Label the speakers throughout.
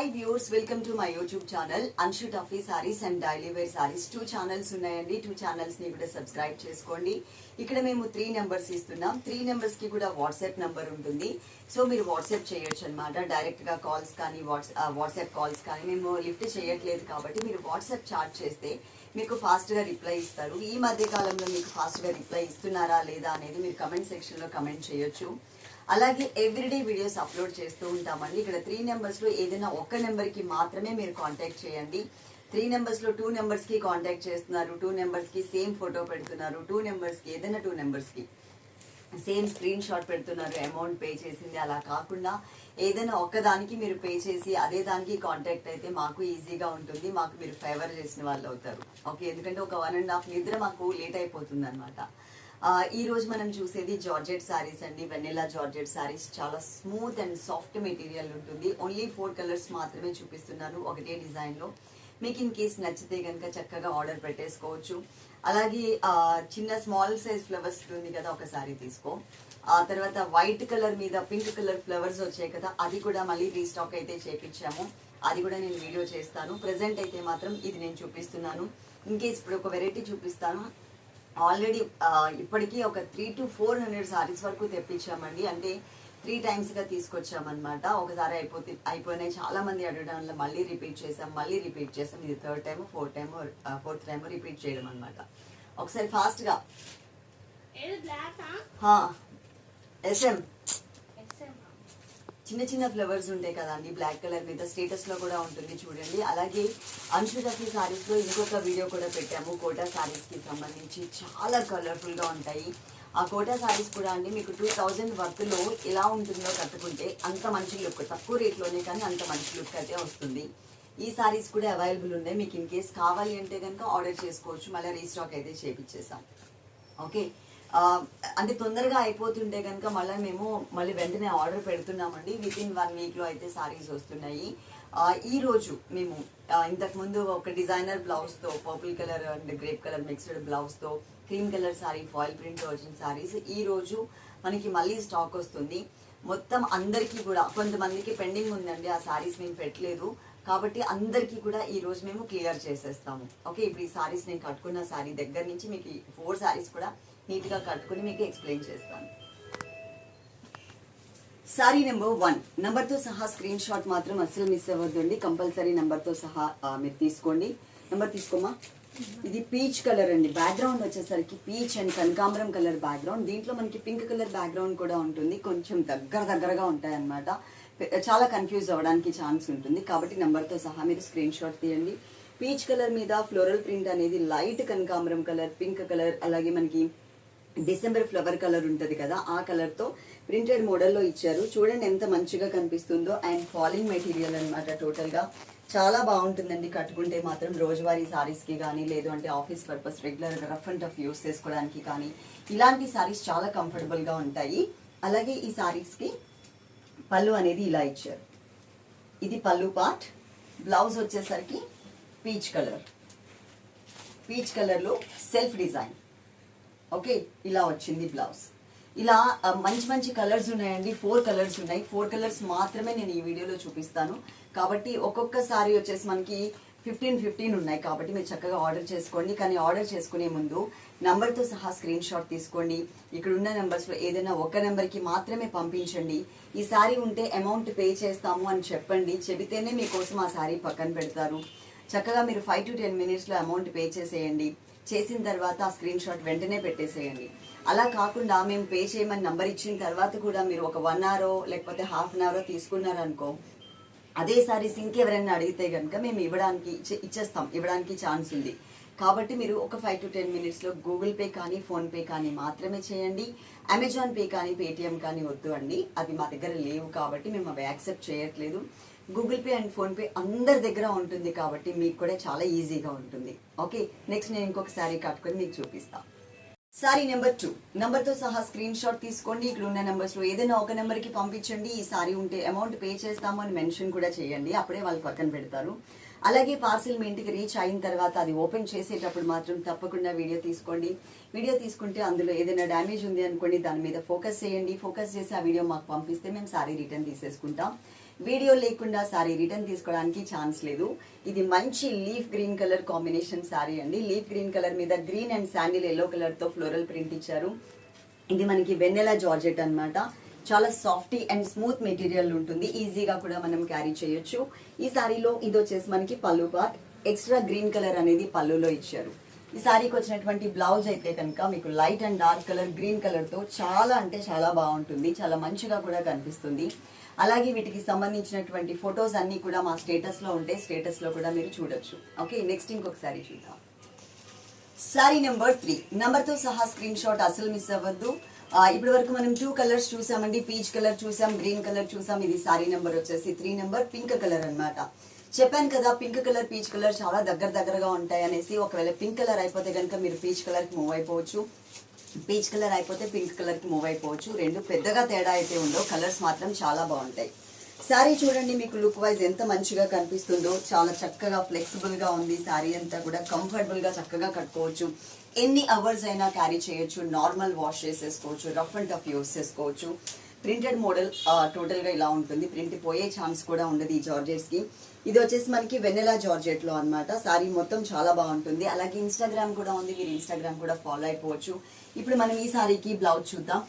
Speaker 1: Hi viewers welcome to my YouTube channel Anshu Tuffy sarees and daily wear sarees two channels ఉన్నాయండి. Two ఛానల్స్ని కూడా subscribe చేసుకోండి. ఇక్కడ మేము త్రీ నెంబర్స్ ఇస్తున్నాం. త్రీ నెంబర్స్కి కూడా వాట్సాప్ నెంబర్ ఉంటుంది. సో మీరు వాట్సాప్ చేయొచ్చు అనమాట డైరెక్ట్గా కాల్స్ కానీ వాట్సాప్ వాట్సాప్ కాల్స్ కానీ మేము లిఫ్ట్ చేయట్లేదు కాబట్టి మీరు వాట్సాప్ చాట్ చేస్తే మీకు ఫాస్ట్గా రిప్లై ఇస్తారు. ఈ మధ్య కాలంలో మీకు ఫాస్ట్గా రిప్లై ఇస్తున్నారా లేదా అనేది మీరు కమెంట్ సెక్షన్లో కమెంట్ చేయొచ్చు. అలాగే ఎవ్రీడే వీడియోస్ అప్లోడ్ చేస్తూ ఉంటామండి. ఇక్కడ త్రీ నెంబర్స్లో ఏదైనా ఒక్క నెంబర్కి మాత్రమే మీరు కాంటాక్ట్ చేయండి. త్రీ నెంబర్స్లో టూ నెంబర్స్కి కాంటాక్ట్ చేస్తున్నారు. టూ నెంబర్స్కి సేమ్ ఫోటో పెడుతున్నారు. టూ నెంబర్స్కి ఏదైనా టూ నెంబర్స్కి సేమ్ స్క్రీన్ షాట్ పెడుతున్నారు. అమౌంట్ పే చేసింది. అలా కాకుండా ఏదైనా ఒక్కదానికి మీరు పే చేసి అదే దానికి కాంటాక్ట్ అయితే మాకు ఈజీగా ఉంటుంది. మాకు మీరు ఫేవర్ చేసిన వాళ్ళు అవుతారు. ఓకే? ఎందుకంటే ఒక వన్ అండ్ హాఫ్ నిద్ర మాకు లేట్ అయిపోతుంది అనమాట ఈ రోజు మనం చూసేది జార్జెట్ సారీస్ అండి వెన్నెలా జార్జెట్ సారీస్. చాలా స్మూత్ అండ్ సాఫ్ట్ మెటీరియల్ ఉంటుంది. ఓన్లీ ఫోర్ కలర్స్ మాత్రమే చూపిస్తున్నాను ఒకటే డిజైన్లో. మీకు ఇన్ కేస్ నచ్చితే కనుక చక్కగా ఆర్డర్ పెట్టేసుకోవచ్చు. అలాగే చిన్న స్మాల్ సైజ్ ఫ్లవర్స్ ఉంది కదా ఒక సారీ తీసుకో. ఆ తర్వాత వైట్ కలర్ మీద పింక్ కలర్ ఫ్లవర్స్ వచ్చాయి కదా అది కూడా మళ్ళీ రీస్టాక్ అయితే చేపించాము. అది కూడా నేను వీడియో చేస్తాను. ప్రజెంట్ అయితే మాత్రం ఇది నేను చూపిస్తున్నాను. ఇన్ కేస్ ఇప్పుడు ఒక వెరైటీ చూపిస్తాను. ఆల్రెడీ ఇప్పటికీ ఒక three to four hundred sarees వరకు తెప్పించామండి. అంటే త్రీ టైమ్స్గా తీసుకొచ్చామన్నమాట. ఒకసారి అయిపోతే అయిపోయినాయి. చాలా మంది అడగడం వల్ల మళ్ళీ రిపీట్ చేసాం మళ్ళీ రిపీట్ చేసాం. ఇది third time fourth time fourth time repeat చేయడం అనమాట ఒకసారి ఫాస్ట్గా
Speaker 2: ఏది బ్లాక్?
Speaker 1: ఎస్ఎం. చిన్న చిన్న ఫ్లవర్స్ ఉంటాయి కదండి బ్లాక్ కలర్ మీద స్టేటస్లో కూడా ఉంటుంది చూడండి. అలాగే అంశు శారీస్లో సారీస్లో ఇంకొక వీడియో కూడా పెట్టాము కోటా సారీస్కి సంబంధించి. చాలా కలర్ఫుల్గా ఉంటాయి. ఆ కోటా సారీస్ కూడా అండి మీకు టూ థౌజండ్ వర్క్లో ఎలా ఉంటుందో కట్టుకుంటే అంత మంచి లుక్ తక్కువ రేట్లోనే కానీ అంత మంచి లుక్ అయితే వస్తుంది. ఈ సారీస్ కూడా అవైలబుల్ ఉన్నాయి. మీకు ఇన్ కేస్ కావాలి అంటే కనుక ఆర్డర్ చేసుకోవచ్చు. మళ్ళీ రీస్టాక్ అయితే చేపించేసాం ఓకే అంటే తొందరగా అయిపోతుంటే కనుక మళ్ళీ మేము మళ్ళీ వెంటనే ఆర్డర్ పెడుతున్నామండి. విత్ ఇన్ వన్ వీక్లో అయితే సారీస్ వస్తున్నాయి. ఈరోజు ఈ రోజు మేము ఇంతకుముందు ఇంతకు ముందు ఒక designer బ్లౌజ్తో purple colour and grape colour mixed బ్లౌజ్తో cream colour sari foil print వచ్చిన సారీస్ ఈ రోజు మనకి మళ్ళీ స్టాక్ వస్తుంది. మొత్తం అందరికీ కూడా కొంతమందికి పెండింగ్ ఉందండి ఆ సారీస్ మేము పెట్టలేదు. కాబట్టి అందరికీ కూడా ఈ రోజు మేము క్లియర్ చేసేస్తాము. ఓకే ఇప్పుడు ఈ సారీస్ నేను కట్టుకున్న సారీ దగ్గర నుంచి మీకు ఈ ఫోర్ సారీస్ కూడా నీట్గా కట్టుకుని మీకు ఎక్స్ప్లెయిన్ చేస్తాను. సారీ నెంబర్ వన్ నెంబర్తో సహా స్క్రీన్ షాట్ మాత్రం అస్సలు మిస్ అవ్వద్దండి. కంపల్సరీ నెంబర్తో సహా మీరు తీసుకోండి. నెంబర్ తీసుకోమా? ఇది పీచ్ కలర్ అండి. బ్యాక్గ్రౌండ్ వచ్చేసరికి పీచ్ అండ్ కనకాంబరం కలర్ బ్యాక్గ్రౌండ్ దీంట్లో మనకి పింక్ కలర్ బ్యాక్గ్రౌండ్ కూడా ఉంటుంది. కొంచెం దగ్గర దగ్గరగా ఉంటాయి అన్నమాట చాలా కన్ఫ్యూజ్ అవ్వడానికి ఛాన్స్ ఉంటుంది. కాబట్టి నెంబర్తో సహా మీరు స్క్రీన్ షాట్ తీయండి. పీచ్ కలర్ మీద ఫ్లోరల్ ప్రింట్ అనేది లైట్ కనకాంబరం కలర్ పింక్ కలర్ అలాగే మనకి డిసెంబర్ ఫ్లవర్ కలర్ ఉంటుంది కదా ఆ కలర్తో ప్రింటెడ్ మోడల్లో ఇచ్చారు. చూడండి ఎంత మంచిగా కనిపిస్తుందో అండ్ ఫాలింగ్ మెటీరియల్ అన్నమాట టోటల్గా. చాలా బాగుంటుందండి. కట్టుకుంటే మాత్రం రోజువారీ సారీస్కి కానీ లేదు అంటే office purpose regular rough and tough use చేసుకోవడానికి కానీ ఇలాంటి సారీస్ చాలా కంఫర్టబుల్గా ఉంటాయి. అలాగే ఈ సారీస్కి పళ్ళు అనేది ఇలా ఇచ్చారు. ఇది పళ్ళు పార్ట్. బ్లౌజ్ వచ్చేసరికి పీచ్ కలర్. పీచ్ కలర్లో సెల్ఫ్ డిజైన్. ఓకే ఇలా వచ్చింది బ్లౌజ్. ఇలా మంచి మంచి కలర్స్ ఉన్నాయండి. ఫోర్ కలర్స్ ఉన్నాయి. ఫోర్ కలర్స్ మాత్రమే నేను ఈ వీడియోలో చూపిస్తాను. కాబట్టి ఒక్కొక్కసారి వచ్చేసి మనకి ఫిఫ్టీన్ ఫిఫ్టీన్ ఉన్నాయి కాబట్టి మీరు చక్కగా ఆర్డర్ చేసుకోండి. కానీ ఆర్డర్ చేసుకునే ముందు నంబర్తో సహా స్క్రీన్ షాట్ తీసుకోండి. ఇక్కడ ఉన్న నెంబర్స్లో ఏదైనా ఒక నెంబర్కి మాత్రమే పంపించండి. ఈ సారీ ఉంటే అమౌంట్ పే చేస్తాము అని చెప్పండి. చెబితేనే మీకోసం ఆ సారీ పక్కన పెడతారు. చక్కగా మీరు ఫైవ్ టు టెన్ మినిట్స్లో అమౌంట్ పే చేసేయండి. చేసిన తర్వాత ఆ స్క్రీన్ షాట్ వెంటనే పెట్టేసేయండి. అలా కాకుండా మేము పే చేయమని నంబర్ ఇచ్చిన తర్వాత కూడా మీరు ఒక వన్ అవరో లేకపోతే హాఫ్ అన్ అవరో తీసుకున్నారనుకో అదే సారీస్ ఇంకెవరైనా అడిగితే కనుక మేము ఇవ్వడానికి ఇచ్చేస్తాం. ఇవ్వడానికి ఛాన్స్ ఉంది. కాబట్టి మీరు ఒక ఫైవ్ టు టెన్ మినిట్స్లో గూగుల్ పే కానీ ఫోన్పే కానీ మాత్రమే చేయండి. అమెజాన్ పే కానీ పేటిఎం కానీ వద్దు అండి. అది మా దగ్గర లేవు కాబట్టి మేము అవి యాక్సెప్ట్ చేయట్లేదు. Google Pay and PhonePe అందరి దగ్గర ఉంటుంది కాబట్టి మీకు కూడా చాలా ఈజీగా ఉంటుంది. ఓకే నెక్స్ట్ నేను ఇంకొక శారీ కట్టుకొని మీకు చూపిస్తాను సారీ నెంబర్ టూ నెంబర్తో సహా స్క్రీన్ షాట్ తీసుకోండి. ఇక్కడ ఉన్న నెంబర్స్లో ఏదైనా ఒక నెంబర్కి పంపించండి. ఈ సారీ ఉంటే అమౌంట్ పే చేస్తాము అని మెన్షన్ కూడా చేయండి. అప్పుడే వాళ్ళు పక్కన పెడతారు. అలాగే పార్సిల్ మీ ఇంటికి రీచ్ అయిన తర్వాత అది ఓపెన్ చేసేటప్పుడు మాత్రం తప్పకుండా వీడియో తీసుకోండి. వీడియో తీసుకుంటే అందులో ఏదైనా డ్యామేజ్ ఉంది అనుకోండి దాని మీద ఫోకస్ చేయండి. ఫోకస్ చేసి ఆ వీడియో మాకు పంపిస్తే మేము సారీ రిటర్న్ తీసేసుకుంటాం. వీడియో లేకుండా సారీ రిటర్న్ తీసుకోవడానికి ఛాన్స్ లేదు. ఇది మంచి leaf green colour combination sari అండి. లీఫ్ గ్రీన్ కలర్ మీద గ్రీన్ అండ్ శాండిల్ ఎల్లో కలర్తో ఫ్లోరల్ ప్రింట్ ఇచ్చారు. ఇది మనకి వెన్నెలా జార్జెట్ అన్నమాట. చాలా సాఫ్టీ అండ్ స్మూత్ మెటీరియల్ ఉంటుంది. ఈజీగా కూడా మనం క్యారీ చేయొచ్చు. ఈ సారీలో ఇది వచ్చేసి మనకి పళ్ళు పార్ట్. ఎక్స్ట్రా గ్రీన్ కలర్ అనేది పళ్ళులో ఇచ్చారు. ఈ సారీకి వచ్చినటువంటి బ్లౌజ్ అయితే కనుక మీకు light and dark colour green కలర్తో చాలా అంటే చాలా బాగుంటుంది. చాలా మంచిగా కూడా కనిపిస్తుంది. అలాగే వీటికి సంబంధించినటువంటి ఫొటోస్ అన్నీ కూడా మా స్టేటస్లో ఉంటే స్టేటస్లో కూడా మీరు చూడొచ్చు. ఓకే నెక్స్ట్ ఇంకొకసారి చూద్దాం. Sari number three. నెంబర్తో సహా స్క్రీన్ షాట్ అసలు మిస్ అవ్వద్దు. ఇప్పటి వరకు మనం టూ కలర్స్ చూసామండి. పీచ్ కలర్ చూసాం గ్రీన్ కలర్ చూసాం. ఇది సారీ నెంబర్ వచ్చేసి త్రీ నెంబర్ పింక్ కలర్ అన్నమాట. చెప్పాను కదా పింక్ కలర్ పీచ్ కలర్ చాలా దగ్గర దగ్గరగా ఉంటాయి అనేసి. ఒకవేళ పింక్ కలర్ అయిపోతే కనుక మీరు పీచ్ కలర్కి మూవ్ అయిపోవచ్చు. పీచ్ కలర్ అయిపోతే పింక్ కలర్కి మూవ్ అయిపోవచ్చు. రెండు పెద్దగా తేడా అయితే ఉండవు. కలర్స్ మాత్రం చాలా బాగుంటాయి. శారీ చూడండి మీకు లుక్ వైజ్ ఎంత మంచిగా కనిపిస్తుందో. చాలా చక్కగా ఫ్లెక్సిబుల్గా ఉంది. శారీ అంతా కూడా కంఫర్టబుల్గా చక్కగా కట్టుకోవచ్చు. ఎన్ని అవర్స్ అయినా క్యారీ చేయొచ్చు. నార్మల్ వాష్ చేసేసుకోవచ్చు. రఫ్ అండ్ టఫ్ యూస్ చేసుకోవచ్చు. ప్రింటెడ్ మోడల్ టోటల్గా ఇలా ఉంటుంది. ప్రింట్ పోయే ఛాన్స్ కూడా ఉండదు ఈ జార్జెట్స్కి ఇది వచ్చేసి మనకి వెన్నెలా జార్జెట్లో అనమాట అన్నమాట. మొత్తం చాలా బాగుంటుంది. అలాగే ఇన్స్టాగ్రామ్ కూడా ఉంది. మీరు ఇన్స్టాగ్రామ్ కూడా ఫాలో అయిపోవచ్చు. ఇప్పుడు మనం ఈ సారీకి బ్లౌజ్ చూద్దాం.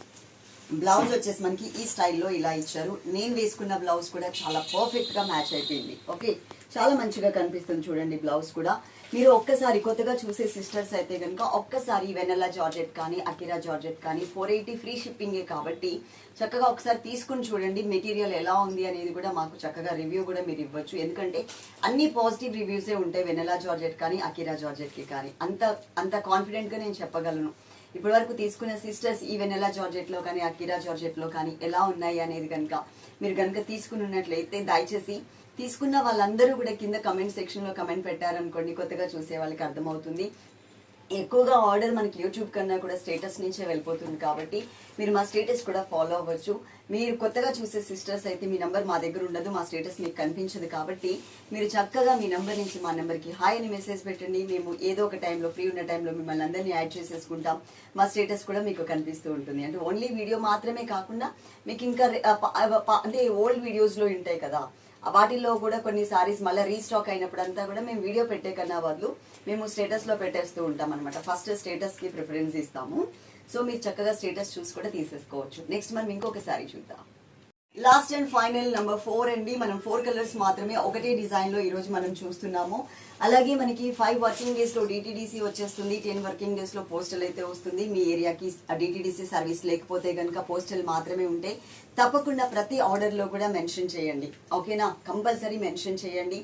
Speaker 1: బ్లౌజ్ వచ్చేసి మనకి ఈ స్టైల్లో ఇలా ఇచ్చారు. నేను వేసుకున్న బ్లౌజ్ కూడా చాలా పర్ఫెక్ట్గా మ్యాచ్ అయిపోయింది. ఓకే? చాలా మంచిగా కనిపిస్తుంది చూడండి బ్లౌజ్ కూడా. మీరు ఒక్కసారి కొత్తగా చూసే సిస్టర్స్ అయితే కనుక ఒక్కసారి వెనల్లా జార్జెట్ కానీ అకిరా జార్జెట్ కానీ ఫోర్ ఎయిటీ ఫ్రీ షిప్పింగే కాబట్టి చక్కగా ఒకసారి తీసుకుని చూడండి మెటీరియల్ ఎలా ఉంది అనేది కూడా మాకు చక్కగా రివ్యూ కూడా మీరు ఇవ్వచ్చు. ఎందుకంటే అన్ని పాజిటివ్ రివ్యూసే ఉంటాయి వెనెలా జార్జెట్ కానీ అకిరా జార్జెట్కి కానీ. అంత అంత కాన్ఫిడెంట్గా నేను చెప్పగలను. ఇప్పటి వరకు తీసుకున్న సిస్టర్స్ ఈ వెనెలా జార్జెట్లో కానీ అకిరా జార్జెట్లో కానీ ఎలా ఉన్నాయి అనేది కనుక మీరు కనుక తీసుకుని ఉన్నట్లయితే దయచేసి తీసుకున్న వాళ్ళందరూ కూడా కింద కమెంట్ సెక్షన్లో కమెంట్ పెట్టారనుకోండి కొత్తగా చూసే వాళ్ళకి అర్థమవుతుంది. ఎక్కువగా ఆర్డర్ మనకి యూట్యూబ్ కన్నా కూడా స్టేటస్ నుంచే వెళ్ళిపోతుంది కాబట్టి మీరు మా స్టేటస్ కూడా ఫాలో అవ్వచ్చు. మీరు కొత్తగా చూసే సిస్టర్స్ అయితే మీ నెంబర్ మా దగ్గర ఉండదు మా స్టేటస్ మీకు కనిపించదు కాబట్టి మీరు చక్కగా మీ నెంబర్ నుంచి మా నెంబర్కి హాయ్ అని మెసేజ్ పెట్టండి. మేము ఏదో ఒక టైంలో ఫ్రీ ఉన్న టైంలో మిమ్మల్ని అందరినీ యాడ్ చేసేసుకుంటాం. మా స్టేటస్ కూడా మీకు కనిపిస్తూ ఉంటుంది. అంటే ఓన్లీ వీడియో మాత్రమే కాకుండా మీకు ఇంకా అంటే ఓల్డ్ వీడియోస్లో ఉంటాయి కదా. వాటిల్లో కూడా కొన్ని సారీస్ మళ్ళీ రీస్టాక్ అయినప్పుడు అంతా కూడా మేము వీడియో పెట్టే కన్నా బదులు మేము స్టేటస్లో పెట్టేస్తూ ఉంటాం అనమాట ఫస్ట్ స్టేటస్కి ప్రిఫరెన్స్ ఇస్తాము. సో మీరు చక్కగా స్టేటస్ చూసి కూడా తీసేసుకోవచ్చు. నెక్స్ట్ మనం ఇంకొక సారీ చూద్దాం. Last and final number four అండి. మనం ఫోర్ కలర్స్ మాత్రమే ఒకటే డిజైన్లో ఈరోజు మనం చూస్తున్నాము. అలాగే మనకి ఫైవ్ వర్కింగ్ డేస్లో డిటిడిసి వచ్చేస్తుంది. టెన్ వర్కింగ్ డేస్లో పోస్టల్ అయితే వస్తుంది. మీ ఏరియాకి డిటిడిసి సర్వీస్ లేకపోతే కనుక పోస్టల్ మాత్రమే ఉంటే తప్పకుండా ప్రతి ఆర్డర్లో కూడా మెన్షన్ చేయండి. ఓకేనా కంపల్సరీ మెన్షన్ చేయండి.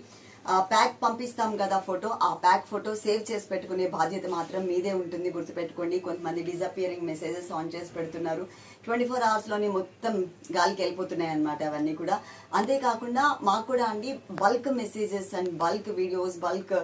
Speaker 1: ప్యాక్ పంపిస్తాం కదా ఫోటో ఆ ప్యాక్ ఫోటో సేవ్ చేసి పెట్టుకునే బాధ్యత మాత్రం మీదే ఉంటుంది గుర్తుపెట్టుకోండి. కొంతమంది డిజపియరింగ్ మెసేజెస్ ఆన్ చేసి పెడుతున్నారు. ట్వంటీ ఫోర్ అవర్స్లోనే మొత్తం గాలికి వెళ్ళిపోతున్నాయి అనమాట అవన్నీ కూడా. అంతేకాకుండా మాకు కూడా అండి bulk messages and bulk videos bulk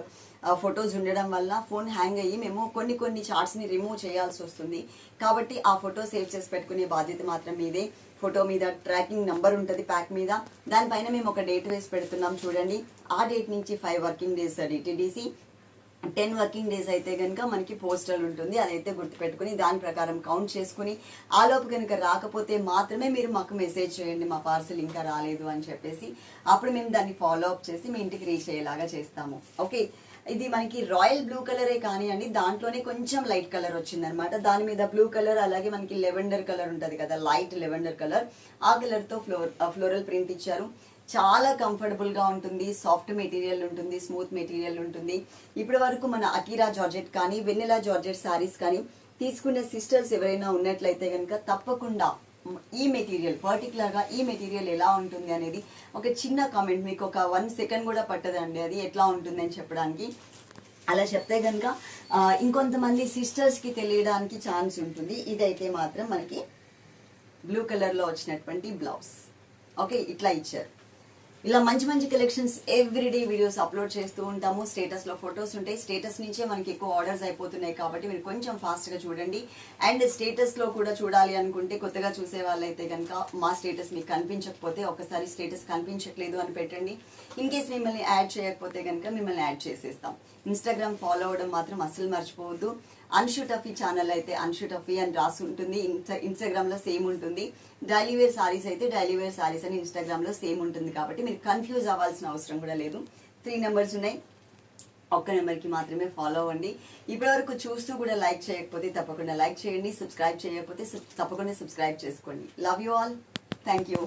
Speaker 1: photos ఉండడం వల్ల ఫోన్ హ్యాంగ్ అయ్యి మేము కొన్ని కొన్ని చార్ట్స్ని రిమూవ్ చేయాల్సి వస్తుంది. కాబట్టి ఆ ఫోటో సేవ్ చేసి పెట్టుకునే బాధ్యత మాత్రం మీదే. ఫోటో మీద ట్రాకింగ్ నెంబర్ ఉంటుంది ప్యాక్ మీద. దానిపైన మేము ఒక డేట్ వేసి పెడుతున్నాం చూడండి. ఆ డేట్ నుంచి five working days DTDC ten working days అయితే కనుక మనకి పోస్టల్ ఉంటుంది. అదైతే గుర్తుపెట్టుకుని దాని ప్రకారం కౌంట్ చేసుకుని ఆ లోపు కనుక రాకపోతే మాత్రమే మీరు మాకు మెసేజ్ చేయండి మా పార్సల్ ఇంకా రాలేదు అని చెప్పేసి. అప్పుడు మేము దాన్ని ఫాలో అప్ చేసి మీ ఇంటికి రీచ్ అయ్యేలాగా చేస్తాము. ఓకే ఇది మనకి రాయల్ బ్లూ కలరే కానీ అండి దాంట్లోనే కొంచెం లైట్ కలర్ వచ్చింది అనమాట దాని మీద బ్లూ కలర్ అలాగే మనకి లెవెండర్ కలర్ ఉంటుంది కదా లైట్ లెవెండర్ కలర్ ఆ కలర్తో ఫ్లోర్ ఫ్లోరల్ ప్రింట్ ఇచ్చారు. చాలా కంఫర్టబుల్గా ఉంటుంది సాఫ్ట్ మెటీరియల్ ఉంటుంది స్మూత్ మెటీరియల్ ఉంటుంది. ఇప్పటి వరకు మన అకీరా జార్జెట్ కానీ వెన్నెలా జార్జెట్ సారీస్ కానీ తీసుకునే సిస్టర్స్ ఎవరైనా ఉన్నట్లయితే కనుక తప్పకుండా ఈ మెటీరియల్ పర్టికులర్గా ఈ మెటీరియల్ ఎలా ఉంటుంది అనేది ఒక చిన్న కామెంట్ మీకు ఒక వన్ సెకండ్ కూడా పట్టదండి అది ఎట్లా ఉంటుంది అని చెప్పడానికి. అలా చెప్తే కనుక ఇంకొంతమంది సిస్టర్స్కి తెలియడానికి ఛాన్స్ ఉంటుంది. ఇదైతే మాత్రం మనకి బ్లూ కలర్లో వచ్చినటువంటి బ్లౌజ్ ఓకే ఇట్లా ఇచ్చారు. ఇలా మంచి మంచి కలెక్షన్స్ ఎవ్రీడే వీడియోస్ అప్లోడ్ చేస్తూ ఉంటాము. స్టేటస్లో ఫొటోస్ ఉంటాయి. స్టేటస్ నుంచే మనకి ఎక్కువ ఆర్డర్స్ అయిపోతున్నాయి కాబట్టి మీరు కొంచెం ఫాస్ట్గా చూడండి. అండ్ స్టేటస్లో కూడా చూడాలి అనుకుంటే కొత్తగా చూసే వాళ్ళైతే కనుక మా స్టేటస్ మీకు కనిపించకపోతే ఒకసారి స్టేటస్ కనిపించట్లేదు అని పెట్టండి. ఇన్ కేస్ మిమ్మల్ని యాడ్ చేయకపోతే కనుక మిమ్మల్ని యాడ్ చేసేస్తాం. ఇన్స్టాగ్రామ్ ఫాలో అవ్వడం మాత్రం అస్సలు మర్చిపోవద్దు. అన్షు టఫీ ఛానల్ అయితే అన్షు టఫీ అని రాసి ఉంటుంది ఇన్స్టా ఇన్స్టాగ్రామ్లో సేమ్ ఉంటుంది. డైలీ వేర్ సారీస్ అయితే డైలీ వేర్ సారీస్ అని ఇన్స్టాగ్రామ్లో సేమ్ ఉంటుంది కాబట్టి మీరు కన్ఫ్యూజ్ అవ్వాల్సిన అవసరం కూడా లేదు. త్రీ నెంబర్స్ ఉన్నాయి. ఒక్క నెంబర్కి మాత్రమే ఫాలో అవ్వండి. ఇప్పటివరకు చూస్తూ కూడా లైక్ చేయకపోతే తప్పకుండా లైక్ చేయండి. సబ్స్క్రైబ్ చేయకపోతే తప్పకుండా సబ్స్క్రైబ్ చేసుకోండి. Love you all thank you